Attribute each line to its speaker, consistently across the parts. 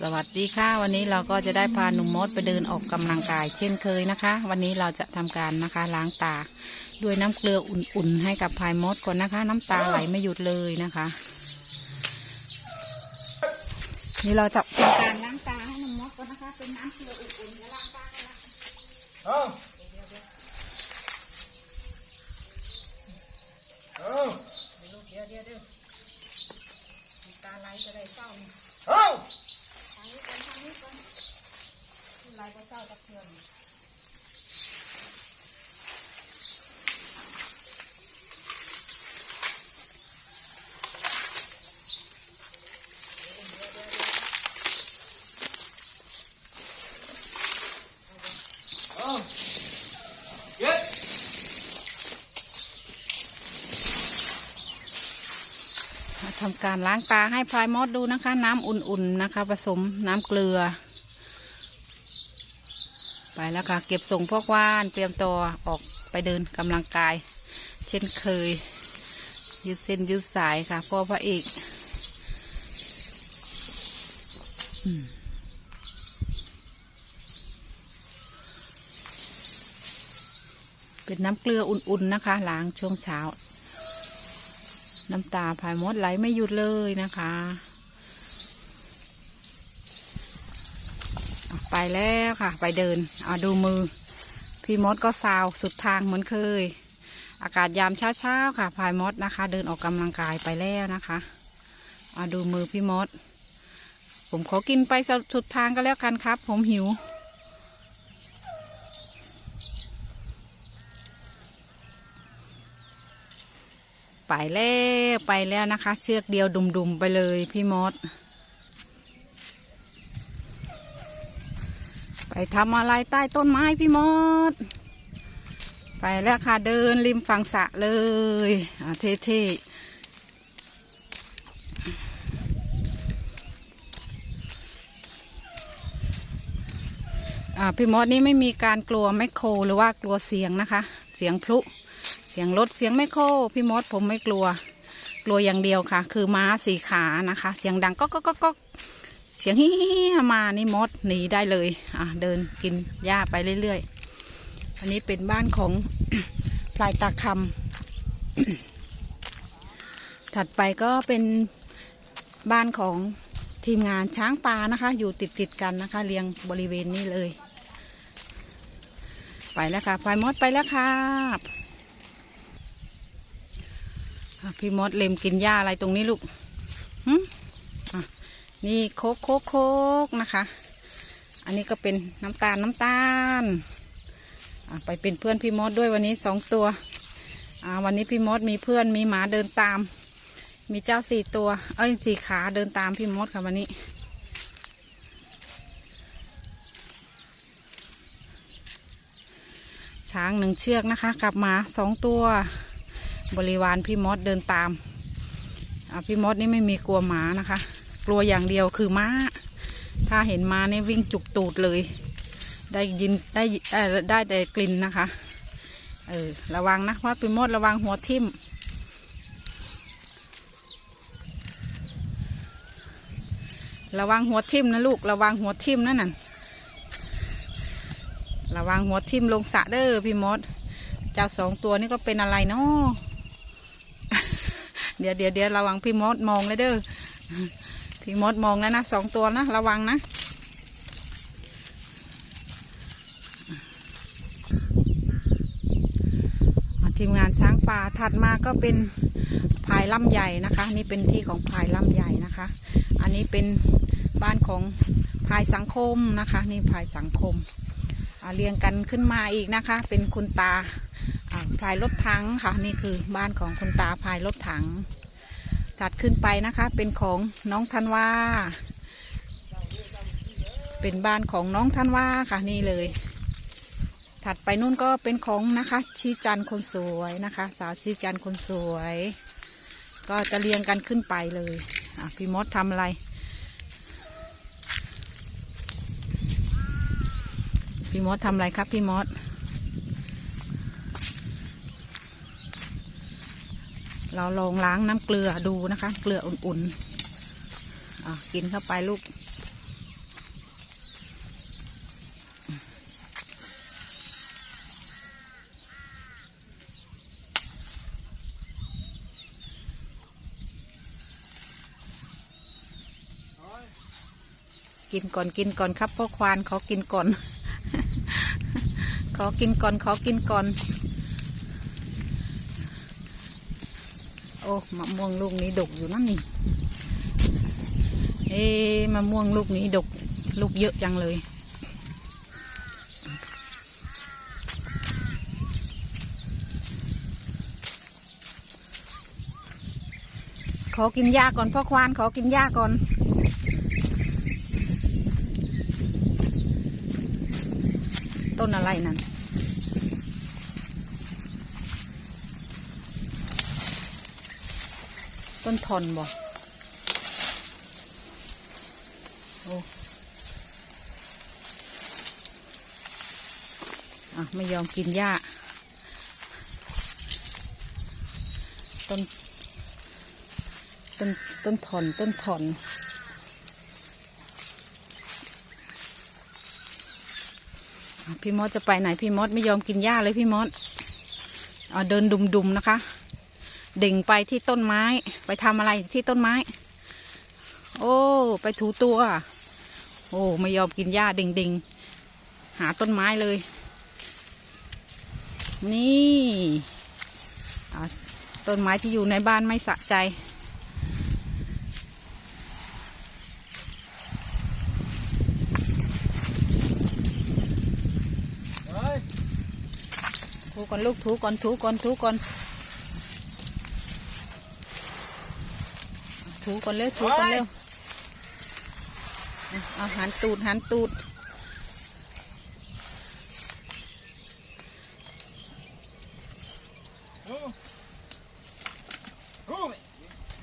Speaker 1: สวัสดีค่ะ วันนี้เราก็จะได้พาหนุ่มมดไปเดินออกกำลังกายเช่นเคยนะคะ วันนี้เราจะทำการนะคะล้างตาด้วยน้ำเกลืออุ่นๆให้กับพายมดก่อนนะคะ น้ำตาไหลไม่หยุดเลยนะคะ นี่เราจะทำการล้างตาให้หนุ่มมดก่อนนะคะเป็นน้ำเกลืออุ่นๆจะล้างตากันละ
Speaker 2: เอาเอา
Speaker 1: เดี๋ยวเดี๋ยวเดี๋ยวตาไหลจะได้เศร้า
Speaker 2: เอา
Speaker 1: ทางนี้ก่อนทางนี้ก่อน ไหลก็เศร้าตะเคือนทำการล้างตาให้พลายมดดูนะคะ น้ำอุ่นๆนะคะ ผสมน้ำเกลือ ไปแล้วค่ะ เก็บส่งพวกว่านเตรียมตัวออกไปเดินกำลังกาย เช่นเคย ยืดเส้นยืดสายค่ะพ่อพระเอกเป็นน้ำเกลืออุ่นๆนะคะ ล้างช่วงเช้า น้ำตาพายมดไหลไม่หยุดเลยนะคะอะ ไปแล้วค่ะ ไปเดินเอาดูมือ พี่มดก็ซาวสุดทางเหมือนเคย อากาศยามเช้าๆค่ะพายมดนะคะ เดินออกกำลังกายไปแล้วนะคะเอาดูมือพี่มด ผมขอกินไปสุดทางก็แล้วกันครับ ผมหิวไปแล้วไปแล้วนะคะ เชือกเดียวดุมๆไปเลยพี่มด ไปทำอะไรใต้ต้นไม้พี่มดไปแล้วค่ะเดินริมฝั่งสะเลยเท่ๆอ่าพี่มดนี่ไม่มีการกลัวแมคโครหรือว่ากลัวเสียงนะคะ เสียงพลุ เสียงรถเสียงแมคโครพี่มดผมไม่กลัว กลัวอย่างเดียวค่ะ คือม้าสี่ขานะคะ เสียงดังก็ก็ก็ก็ เสียงฮิมานี่มดหนีได้เลย อะเดินกินหญ้าไปเรื่อยๆ อันนี้เป็นบ้านของพลายตาคำถัดไปก็เป็นบ้านของทีมงานช้างป่านะคะ อยู่ติดติดๆกันนะคะ เรียงบริเวณนี้เลย ไปแล้วค่ะพลายมดไปแล้วค่ะพี่มดเล็มกินหญ้าอะไรตรงนี้ลูกหึอะ นี่โคกโคกโคกนะคะ อันนี้ก็เป็นน้ำตาลน้ำตาล ไปเป็นเพื่อนพี่มดด้วยวันนี้สองตัวอ่าวันนี้พี่มดมีเพื่อนมีหมาเดินตาม มีเจ้าสี่ตัว เอ้ยสี่ขาเดินตามพี่มดค่ะวันนี้ ช้างหนึ่งเชือกนะคะ กลับมาสองตัว บริวารพี่มดเดินตามอะพี่มดนี่ไม่มีกลัวหมานะคะ กลัวอย่างเดียวคือม้า ถ้าเห็นม้านี่วิ่งจุกตูดเลย ได้ยินได้ได้แต่กลิ่นนะคะ เออระวังนะว่าพี่มดระวังหัวทิ่มระวังหัวทิ่มนะลูกระวังหัวทิ่มนั่นน่ะระวังหัวทิ่มลงสะเด้อพี่มด เจ้าสองตัวนี่ก็เป็นอะไรเนาะเดี๋ยวเดี๋ยวเดี๋ยวระวังพี่มดมองเลยเด้อ พี่มดมองแล้วนะสองตัวนะระวังนะ ทีมงานช้างป่าถัดมาก็เป็นพายล่ำใหญ่นะคะ นี่เป็นที่ของพายล่ำใหญ่นะคะ อันนี้เป็นบ้านของพายสังคมนะคะ นี่พายสังคมเรียงกันขึ้นมาอีกนะคะ เป็นคุณตาพายรถถังค่ะ นี่คือบ้านของคุณตาพายรถถัง ถัดขึ้นไปนะคะ เป็นของน้องธันวาเป็นบ้านของน้องธันวาค่ะนี่เลย ถัดไปนู่นก็เป็นของนะคะชีจันคนสวยนะคะ สาวชีจันคนสวย ก็จะเรียงกันขึ้นไปเลยอะพี่มดทำอะไรพี่มดทำอะไรครับพี่มด เราลองล้างน้ำเกลือดูนะคะ เกลืออุ่นๆกินเข้าไปลูก กินก่อนกินก่อนครับพ่อควานเขากินก่อนเขากินก่อนเขากินก่อน โอ้มะม่วงลูกนี้ดกอยู่นั่นนี่เอ๊มะม่วงลูกนี้ดกลูกเยอะจังเลยขอกินหญ้าก่อนพ่อควานขอกินหญ้าก่อน ต้นอะไรนั่น ต้นทอนบ่โอ้อะไม่ยอมกินหญ้า ต้น ต้น ต้นถอน ต้นถอน พี่มอดจะไปไหน พี่มอดไม่ยอมกินหญ้าเลยพี่มดเอาเดินดุมๆนะคะ ด่งไปที่ต้นไม้ ไปทำอะไรที่ต้นไม้ โอ้ ไปถูตัว โอ้ ไม่ยอมกินหญ้าเด่งๆหาต้นไม้เลย นี่อะต้นไม้ที่อยู่ในบ้านไม่สะใจ
Speaker 2: เฮ้ย
Speaker 1: ถูก่อนลูกถูก่อนถูก่อนถูก่อน ถูก่อนเร็วถูก่อนเร็วอะเอาหันตูดหันตูด
Speaker 2: โอ้โอ้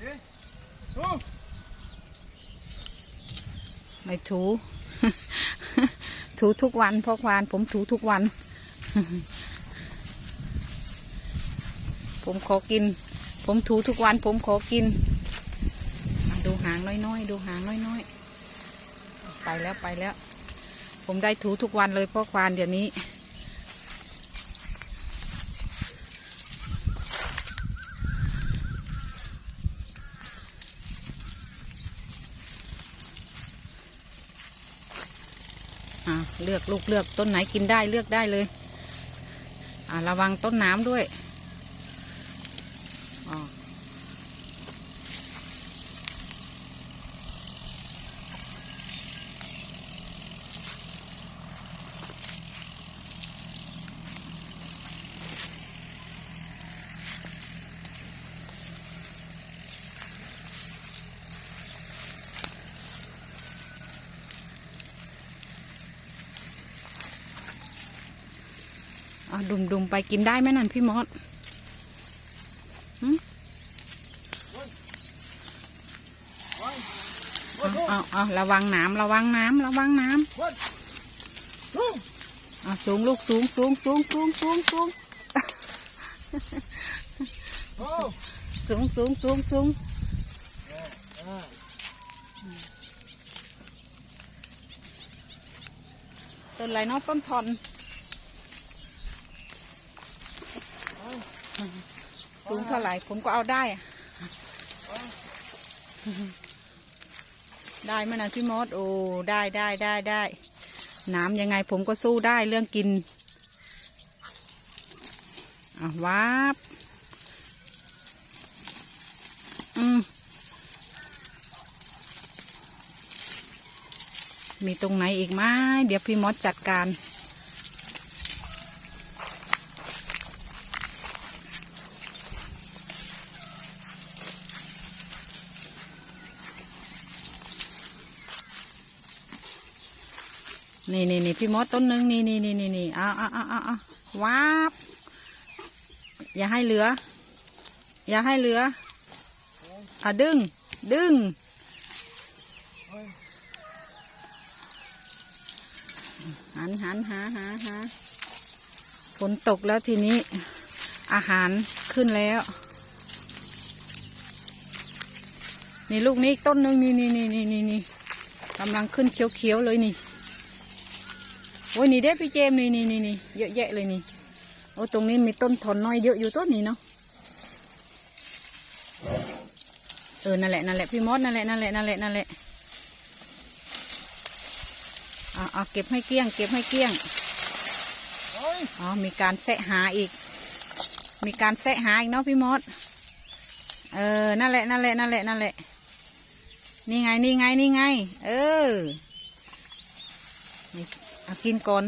Speaker 2: เฮ้ยโอ้
Speaker 1: ไม่ถู ถูทุกวันพ่อควาน ผมถูทุกวัน ผมขอกิน ผมถูทุกวัน ผมขอกินอะดูหางน้อยๆ ดูหางน้อยๆ ไปแล้วไปแล้ว ผมได้ถูทุกวันเลยพ่อควานเดี๋ยวนี้ เลือกลูกเลือกต้นไหนกินได้เลือกได้เลย ระวังต้นน้ำด้วย อ่าดุมดุมไปกินได้ไหมนั่นพี่มอสเอาเอาระวังน้ำระวังน้ำระวังน้ำเอาสูงลูกสูงสูงสูงสูงสูงสูงสูงสูงสูงสูงต้นไรเนาะต้นทอน สูงเท่าไหร่ผมก็เอาได้ได้ไหมนะพี่มดโอ้ได้ได้ได้ได้น้ำยังไงผมก็สู้ได้เรื่องกินอะวาบอืมมีตรงไหนอีกไหมเดี๋ยวพี่มดจัดการ นี่นี่นี่พี่มดต้นหนึ่งนี่นี่นี่นี่นี่เอาเอาเอาเอาเอาว้าบอย่าให้เหลือ อย่าให้เหลืออะดึง ดึงหันหันหาหาหาฝนตกแล้วทีนี้ อาหารขึ้นแล้ว นี่ลูกนี้ต้นหนึ่งนี่นี่นี่นี่นี่กำลังขึ้นเขียวๆเลยนี่ โอ้ยนี่เด้พี่เจมนี่นี่นี่นี่เยอะแยะเลยนี่โอ้ตรงนี้มีต้นถอนน้อยเยอะอยู่ต้นนี้เนาะเออนั่นแหละนั่นแหละพี่มดนั่นแหละนั่นแหละนั่นแหละนั่นแหละเอาเอาเก็บให้เกลี้ยง เก็บให้เกลี้ยงอ๋อมีการแสะหาอีก มีการแสะหาอีกเนาะพี่มดเออนั่นแหละนั่นแหละนั่นแหละนั่นแหละนี่ไงนี่ไงนี่ไง เออนี่ กินก่อน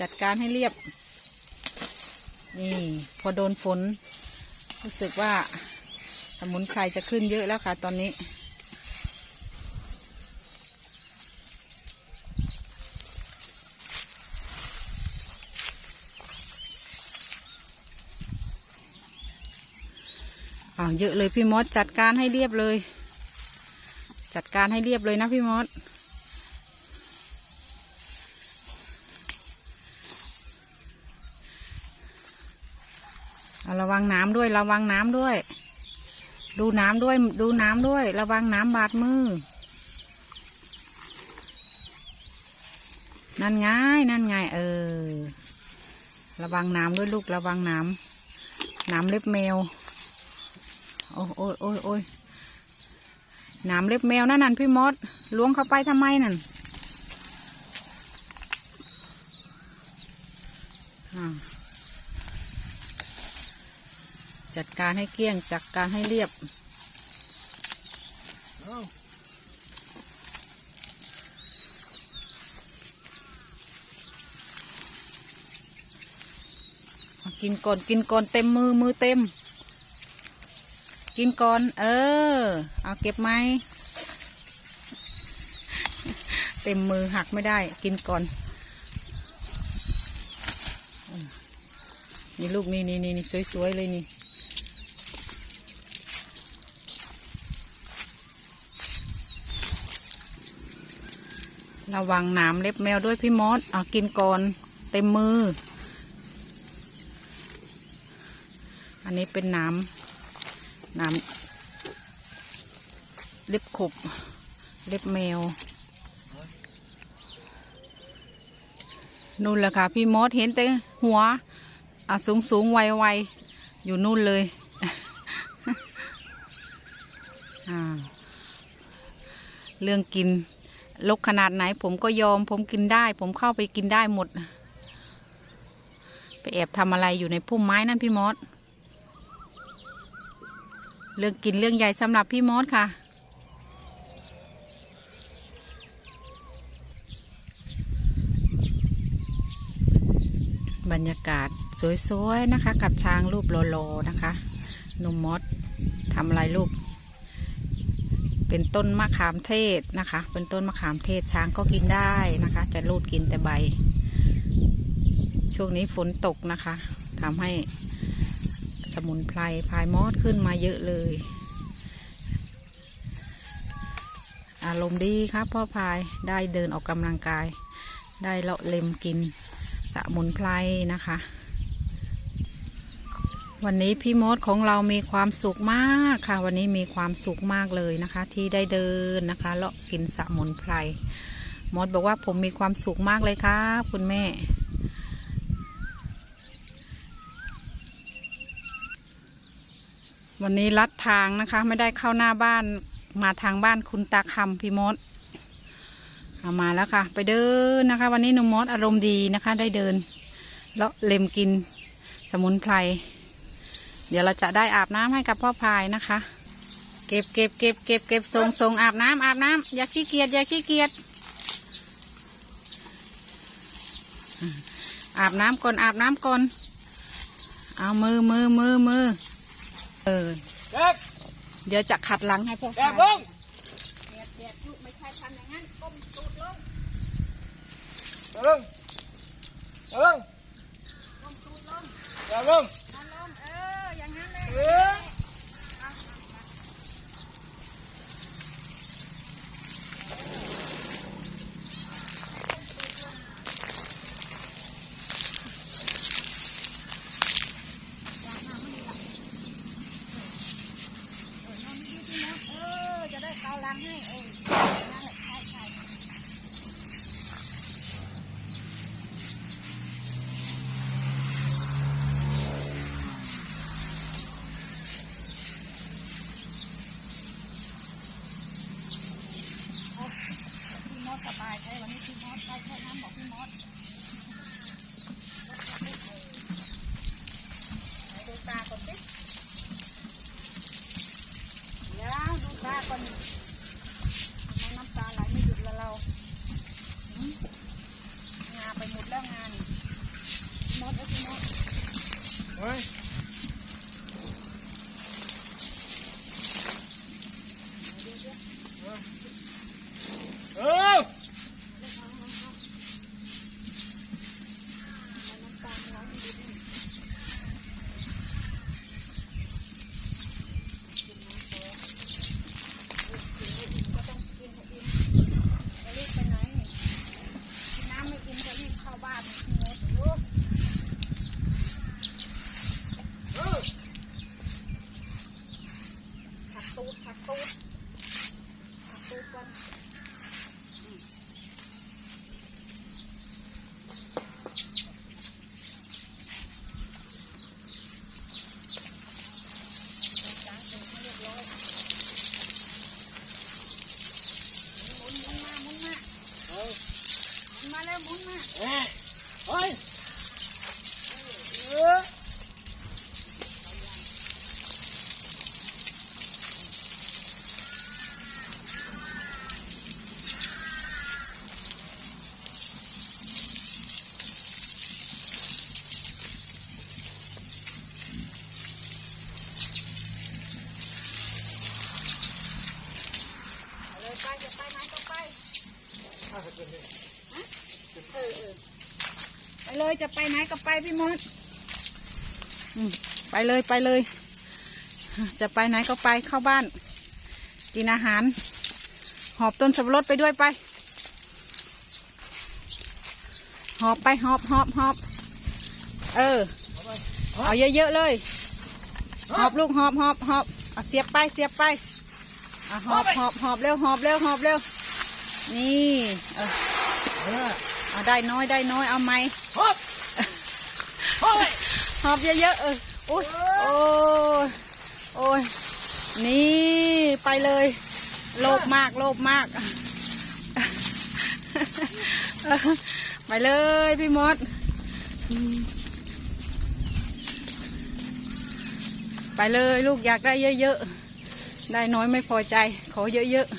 Speaker 1: จัดการให้เรียบ นี่ พอโดนฝน รู้สึกว่าสมุนไพรจะขึ้นเยอะแล้วค่ะ ตอนนี้อ่าวเยอะเลยพี่มดจัดการให้เรียบเลย จัดการให้เรียบเลยนะพี่มดเอาระวังน้ำด้วยระวังน้ำด้วย ดูน้ำด้วยดูน้ำด้วย ระวังน้ำบาดมือ นั่นไงนั่นไงเออ ระวังน้ำด้วยลูกระวังน้ำน้ำเล็บแมว โอ้ยโอ้ยโอ้ยโอ้ย หนามเล็บแมวนั่นนั่นพี่มดล้วงเข้าไปทำไมนั่นอ่าจัดการให้เกลี้ยง จัดการให้เรียบ
Speaker 2: เอา
Speaker 1: เอากินก่อนกินก่อนเต็มมือมือเต็ม กินก่อน เออ เอาเก็บไหมเต็มมือหักไม่ได้กินก่อน นี่ลูกนี่นี่นี่สวยๆเลยนี่ระวังหนามเล็บแมวด้วยพี่มดเอากินก่อน เต็มมือ อันนี้เป็นน้ำ น้ำเล็บขบ เล็บแมว นู่นแหละค่ะ พี่มดเห็นแต่หัวอะสูงสูงไวไวอยู่นู่นเลย เรื่องกินลกขนาดไหนผมก็ยอม ผมกินได้ ผมเข้าไปกินได้หมด ไปแอบทำอะไรอยู่ในพุ่มไม้นั่นพี่มด เรื่องกินเรื่องใหญ่สำหรับพี่มดค่ะ บรรยากาศสวยๆนะคะ กับช้างรูปโลๆนะคะหนุ่มมดทำอะไรลูกเป็นต้นมะขามเทศนะคะ เป็นต้นมะขามเทศช้างก็กินได้นะคะ จะรูดกินแต่ใบ ช่วงนี้ฝนตกนะคะทำให้ มุนไพรพายมอดขึ้นมาเยอะเลย อารมณ์ดีครับพ่อพายได้เดินออกกำลังกาย ได้เลาะเล็มกินสมุนไพรนะคะ วันนี้พี่มดของเรามีความสุขมากค่ะ วันนี้มีความสุขมากเลยนะคะ ที่ได้เดินนะคะเลาะกินสมุนไพรมดบอกว่าผมมีความสุขมากเลยครับคุณแม่ วันนี้ลัดทางนะคะ ไม่ได้เข้าหน้าบ้านมาทางบ้านคุณตาคำพี่มดเอามาแล้วค่ะ ไปเดินนะคะ วันนี้หนุ่มมดอารมณ์ดีนะคะ ได้เดินเลาะเล็มกินสมุนไพรเดี๋ยวเราจะได้อาบน้ำให้กับพ่อพายนะคะ เก็บเก็บเก็บเก็บเก็บส่งส่งอาบน้ำอาบน้ำอย่าขี้เกียจอย่าขี้เกียจอะอาบน้ำก่อนอาบน้ำก่อนเอามือมือมือมือ เออ
Speaker 2: เก็บ
Speaker 1: เดี๋ยวจะขัดหลังให้พ่อ
Speaker 2: เก็
Speaker 1: พา
Speaker 2: บ
Speaker 1: ย
Speaker 2: ลง
Speaker 1: เดียดเดียดลูกไม่ใช่ทำอย่างนั้นก้มตูดลง
Speaker 2: เอาลงเอาลง
Speaker 1: ก้มตูดลง
Speaker 2: เอาลง
Speaker 1: นั่นลงเอออย่างนั้นเลย มุนมาแล้วหมุนมา
Speaker 2: เฮ้ยเฮ้ย
Speaker 1: ไปพี่มดไปเลยไปเลย จะไปไหนก็ไปเข้าบ้าน กินอาหาร หอบต้นสับปะรดไปด้วยไป หอบไปหอบหอบหอบเออ
Speaker 2: เอา
Speaker 1: เอาเยอะๆเลย หอบลูกหอบหอบหอบเอาเสียบไปเสียบไปหอบหอบหอบเร็วหอบเร็วหอบเร็ว นี่ เออ
Speaker 2: เอา
Speaker 1: ได้น้อยได้น้อยเอาไหม
Speaker 2: ฮอบ
Speaker 1: หอบเยอะๆเออโอ้ยโอ้ยโอ้ยนี่ไปเลย โลภมากโลภมาก ไปเลยพี่มดไปเลยลูกอยากได้เยอะๆ ได้น้อยไม่พอใจ ขอเยอะๆ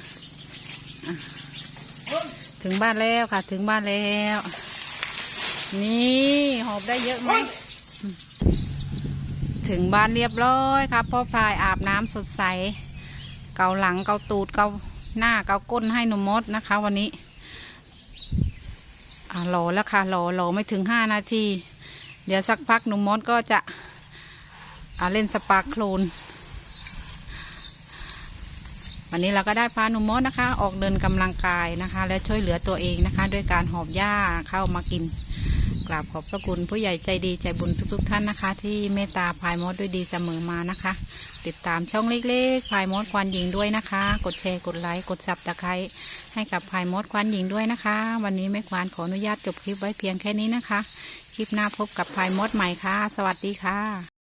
Speaker 1: ถึงบ้านแล้วค่ะ ถึงบ้านแล้ว นี่หอบได้เยอะไหม ถึงบ้านเรียบร้อยครับพ่อพลายอาบน้ำสดใส เกาหลังเกาตูดเกาหน้าเกาก้นให้หนุ่มมดนะคะ วันนี้รอแล้วค่ะรอรอไม่ถึงห้านาที เดี๋ยวสักพักหนุ่มมดก็จะเล่นสปาโคลนวันนี้เราก็ได้พาหนุ่มมดนะคะ ออกเดินกำลังกายนะคะ และช่วยเหลือตัวเองนะคะ ด้วยการหอบหญ้าเข้ามากิน กราบขอบพระคุณผู้ใหญ่ใจดีใจบุญทุก ๆ ท่านนะคะ ที่เมตตาพายมดด้วยดีเสมอมานะคะ ติดตามช่องเล็กๆพายมดควันหญิงด้วยนะคะ กดแชร์กดไลค์กดซับตะไคร้ให้กับพายมดควันหญิงด้วยนะคะ วันนี้แม่ควานขออนุญาตจบคลิปไว้เพียงแค่นี้นะคะ คลิปหน้าพบกับพายมดใหม่ค่ะ สวัสดีค่ะ